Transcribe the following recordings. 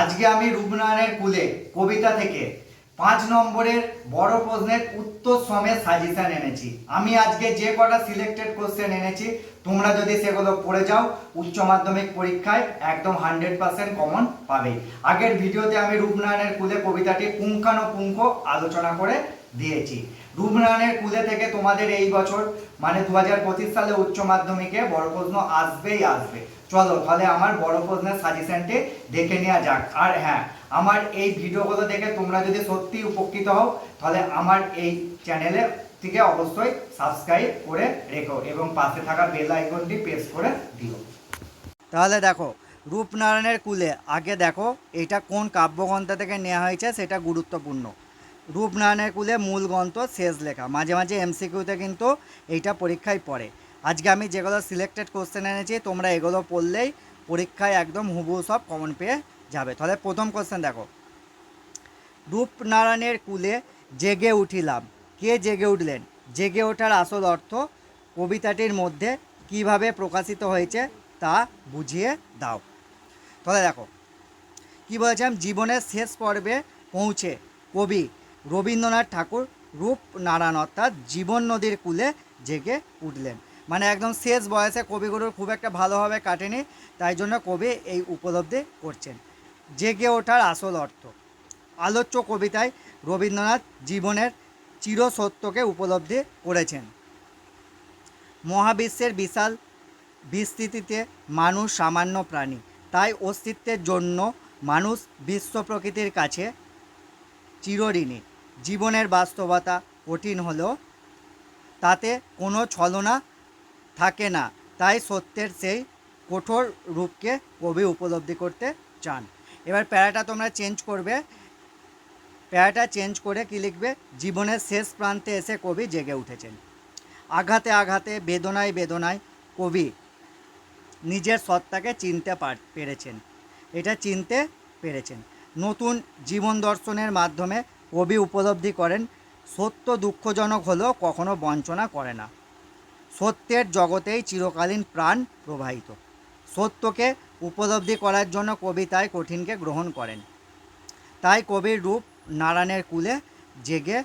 আজকে আমি রূপনারায়ণের কুলে, কবিতা থেকে পাঁচ নম্বরের বড় প্রশ্নের উত্তর সমেত সাজেশন এনেছি। আমি আজকে যে কটা সিলেক্টেড কোশ্চেন এনেছি, তোমরা যদি সেগুলো পড়ে যাও, উচ্চ মাধ্যমিক পরীক্ষায় একদম হান্ড্রেড পার্সেন্ট কমন পাবে। আগের ভিডিওতে আমি রূপনারায়ণের কুলে কবিতাটি পুঙ্খানুপুঙ্খ আলোচনা করে দিয়েছি। রূপনারায়ণের কুলে থেকে তোমাদের এই বছর মানে দু হাজার পঁচিশ সালে উচ্চ মাধ্যমিকে বড় প্রশ্ন আসবেই আসবে। চলো, তাহলে আমার বড় প্রশ্নের সাজেশনটি দেখে নেওয়া যাক। আর হ্যাঁ আমার এই ভিডিওগুলো দেখে তোমরা যদি সত্যি উপকৃত হও, তাহলে আমার এই চ্যানেলে থেকে অবশ্যই সাবস্ক্রাইব করে রেখো এবং পাশে থাকা বেল আইকনটি প্রেস করে দিও। তাহলে দেখো, রূপনারায়ণের কুলে, আগে দেখো, এটা কোন কাব্যগ্রন্থ থেকে নেওয়া হয়েছে সেটা গুরুত্বপূর্ণ। রূপনারায়ণের কুলে মূল গ্রন্থ শেষ লেখা, মাঝে মাঝে এমসিকিউতে কিন্তু এইটা পরীক্ষায় পড়ে। আজকে আমি যেগুলো সিলেক্টেড কোশ্চেন এনেছি, তোমরা এগুলো পড়লেই পরীক্ষায় একদম হুবহু সব কমন পেয়ে যাবে। তাহলে প্রথম কোশ্চেন দেখো। রূপনারায়ণের কুলে জেগে উঠিলাম। কে জেগে উঠলেন? জেগে ওঠার আসল অর্থ কবিতাটির মধ্যে কীভাবে প্রকাশিত হয়েছে তা বুঝিয়ে দাও। তাহলে দেখো, কি বলেছিলাম জীবনের শেষ পর্বে পৌঁছে কবি রবীন্দ্রনাথ ঠাকুর রূপনারায়ণ অর্থাৎ জীবন নদীর কূলে জেগে উঠলেন। মানে একদম শেষ বয়সে কবিগুরুর খুব একটা ভালোভাবে কাটেনি, তাই জন্য কবি এই উপলব্ধি করছেন। জেগে ওঠার আসল অর্থ, আলোচ্য কবিতায় রবীন্দ্রনাথ জীবনের চিরসত্যকে উপলব্ধি করেছেন। মহাবিশ্বের বিশাল বিস্তৃতিতে মানুষ সামান্য প্রাণী, তাই অস্তিত্বের জন্য মানুষ বিশ্ব প্রকৃতির কাছে চিরঋণী। জীবনের বাস্তবতা কঠিন হলেও তাতে কোনো ছলনা থাকে না। তাই সত্যের সেই কঠোর রূপকে কবি উপলব্ধি করতে চান। এবার প্যারাটা তোমরা চেঞ্জ করবে। প্যারাটা চেঞ্জ করে কি লিখবে? জীবনের শেষ প্রান্তে এসে কবি জেগে উঠেছেন। আঘাতে আঘাতে, বেদনায় বেদনায় কবি নিজের সত্তাকে চিনতে পার পেরেছেন। এটা চিনতে পেরেছেন। নতুন জীবন দর্শনের মাধ্যমে কবি উপলব্ধি করেন, সত্য দুঃখজনক হলেও কখনো বঞ্চনা করে না। সত্যের জগতেই চিরকালীন প্রাণ প্রবাহিত। সত্যকে উপলব্ধি করার জন্য কবি তাই কঠিনকে গ্রহণ করেন। তাই কবির রূপ নারায়ণের কুলে জেগে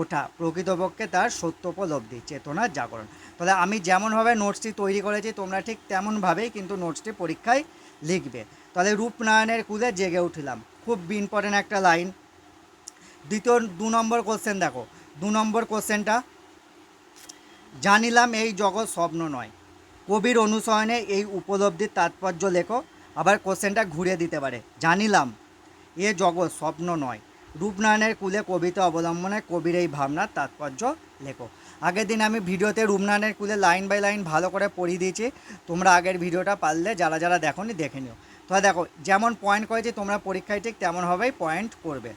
ওঠা প্রকৃতপক্ষে তার সত্যোপলব্ধি, চেতনার জাগরণ। তাহলে আমি যেমনভাবে নোটসটি তৈরি করেছি, তোমরা ঠিক তেমনভাবেই কিন্তু নোটসটি পরীক্ষায় লিখবে। তাহলে রূপনারায়ণের কুলে জেগে উঠলাম। খুব ইম্পর্টেন্ট একটা লাইন দ্বিতীয় দু নম্বর কোশ্চেন দেখো। দু নম্বর কোশ্চেনটা জানিলাম এই জগৎ স্বপ্ন নয়। কবির অনুসরণে এই উপলব্ধির তাৎপর্য লেখো, আবার কোশ্চেনটা ঘুরিয়ে দিতে পারে। জানিলাম, এ জগৎ স্বপ্ন নয়। রূপনারায়ণের কুলে কবিতা অবলম্বনে কবির এই ভাবনার তাৎপর্য লেখো। আগের দিন আমি ভিডিওতে রূপনারায়ণের কুলে লাইন বাই লাইন ভালো করে পড়িয়ে দিয়েছি। তোমরা আগের ভিডিওটা পারলে যারা যারা দেখোনি, দেখে নিও। তো দেখো, যেমন পয়েন্ট করেছি, তোমরা পরীক্ষায় ঠিক তেমনভাবেই পয়েন্ট করবে।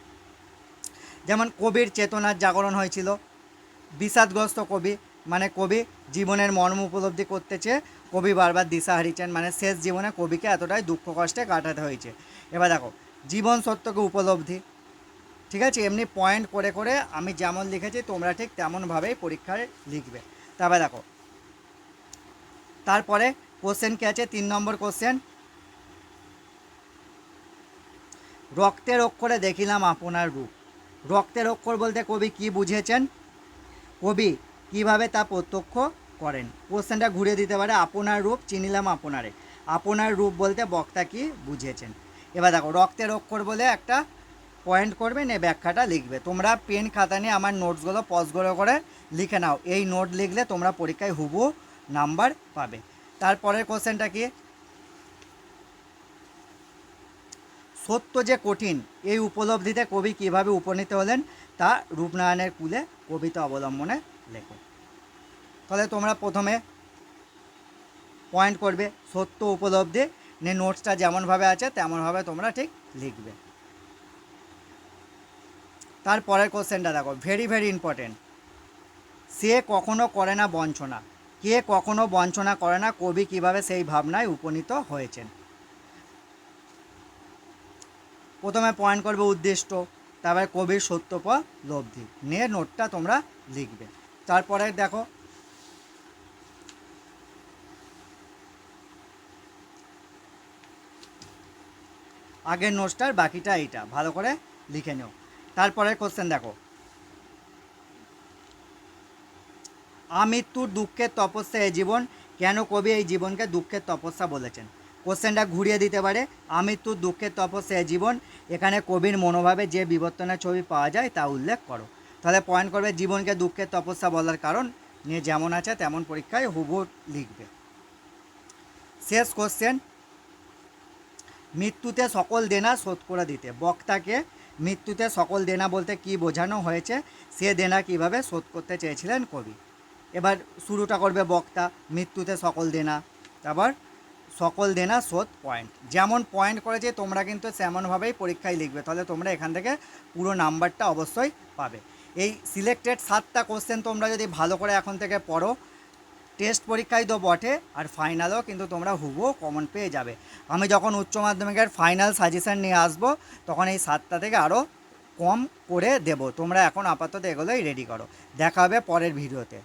যেমন কবির চেতনার জাগরণ হয়েছিল, বিষাদগ্রস্ত কবি মানে কবি জীবনের মর্ম উপলব্ধি করতেছে। কবি বারবার দিশা হারিয়েছেন মানে শেষ জীবনে কবিকে এতটাই দুঃখ কষ্টে কাটাতে হয়েছে। এবার দেখো, জীবন সত্যকে উপলব্ধি। ঠিক আছে, এমনি পয়েন্ট করে করে আমি যেমন লিখেছি, তোমরা ঠিক তেমনভাবেই পরীক্ষায় লিখবে। তারপরে দেখো, তারপরে কোশ্চেন কি আছে? তিন নম্বর কোশ্চেন রক্তের অক্ষরে দেখিলাম আপনার রূপ। রক্তের অক্ষর বলতে কবি কি বুঝেছেন? কবি কীভাবে তা প্রত্যক্ষ করেন? কোশ্চেনটা ঘুরে দিতে পারে আপনার রূপ, চিনিলাম আপনারে। আপনার রূপ বলতে বক্তা কি বুঝিয়েছেন এবার দেখো, রক্তের অক্ষর বলে একটা পয়েন্ট করবে নে ব্যাখ্যাটা লিখবে। তোমরা পেন খাতা নিয়ে আমার নোটসগুলো পজগুলো করে লিখে নাও। এই নোট লিখলে তোমরা পরীক্ষায় হুবু নাম্বার পাবে। তারপরের কোশ্চেনটা কি? সত্য যে কঠিন, এই উপলব্ধিতে কবি কীভাবে উপনীত হলেন? তা রূপনারায়ণের কুলে কবিতা অবলম্বনে লেখো। তাহলে তোমরা প্রথমে পয়েন্ট করবে সত্য উপলব্ধি নে নোটসটা যেমনভাবে আছে তেমনভাবে তোমরা ঠিক লিখবে। তারপরের কোশ্চেনটা দেখো ভেরি ভেরি ইম্পর্টেন্ট সে কখনো করে না বঞ্চনা। কে কখনো বঞ্চনা করে না, কবি কীভাবে সেই ভাবনায় উপনীত হয়েছেন? প্রথমে পয়েন্ট করবে উদ্দিষ্ট, তারপরে কবির সত্যপলব্ধি নিয়ে নোটটা তোমরা লিখবে। তারপরে দেখো। আগের নোটসটার বাকিটা এইটা, ভালো করে লিখে নিও। তারপরে কোশ্চেন দেখো। আমৃত্যুর দুঃখের তপস্যা এ জীবন, কেন কবি এই জীবনকে দুঃখের তপস্যা বলেছেন? কোশ্চেনটা ঘুরিয়ে দিতে পারে। আমৃত্যুর দুঃখের তপস্যা এ জীবন, এখানে কবির মনোভাবে যে বিবর্তনের ছবি পাওয়া যায় তা উল্লেখ করো। তাহলে পয়েন্ট করবে জীবনকে দুঃখের তপস্যা বলার কারণ। নিয়ে যেমন আছে তেমন পরীক্ষায় হুবু লিখবে। শেষ কোশ্চেন মৃত্যুতে সকল দেনা শোধ করে দিতে। বক্তাকে মৃত্যুতে সকল দেনা বলতে কি বোঝানো হয়েছে? সে দেনা কীভাবে শোধ করতে চেয়েছিলেন কবি? এবার শুরুটা করবে বক্তা, মৃত্যুতে সকল দেনা। তারপর সকল দেনা শোধ পয়েন্ট যেমন পয়েন্ট করেছে তোমরা কিন্তু তেমনভাবেই পরীক্ষায় লিখবে। তাহলে তোমরা এখান থেকে পুরো নাম্বারটা অবশ্যই পাবে। সিলেক্টেড সাতটা কোশ্চেন তোমরা যদি ভালো করে এখন থেকে পড়ো টেস্ট পরীক্ষায় তো বটে আর ফাইনালও কিন্তু তোমরা হুবো কমন পেয়ে যাবে। আমি যখন উচ্চ মাধ্যমিকের ফাইনাল সাজেশান নিয়ে আসব, তখন এই সাতটা থেকে আরও কম করে দেব। তোমরা এখন আপাতত এগুলোই রেডি করো। দেখা হবে পরের ভিডিওতে